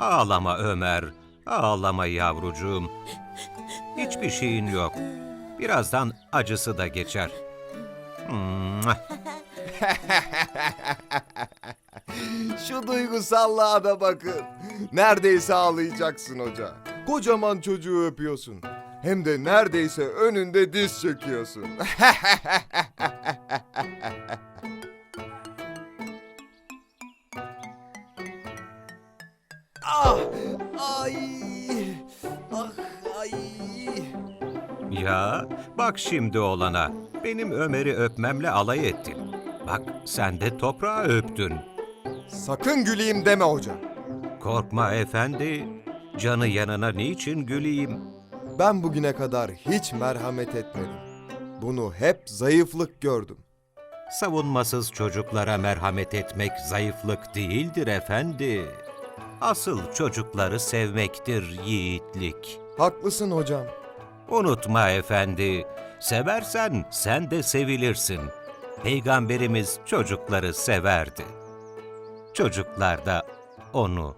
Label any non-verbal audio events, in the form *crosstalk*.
Ağlama Ömer, ağlama yavrucuğum. Hiçbir şeyin yok. Birazdan acısı da geçer. *laughs* Şu duygusallığa da bakın. Neredeyse ağlayacaksın hoca. Kocaman çocuğu öpüyorsun. Hem de neredeyse önünde diz çöküyorsun. *laughs* ah! Ay! Ah! Ay! Ya bak şimdi olana. Benim Ömer'i öpmemle alay ettin. Bak sen de toprağı öptün. Sakın güleyim deme hoca. Korkma efendi. Canı yanına niçin güleyim? Ben bugüne kadar hiç merhamet etmedim. Bunu hep zayıflık gördüm. Savunmasız çocuklara merhamet etmek zayıflık değildir efendi. Asıl çocukları sevmektir yiğitlik. Haklısın hocam. Unutma efendi, seversen sen de sevilirsin. Peygamberimiz çocukları severdi. Çocuklar da onu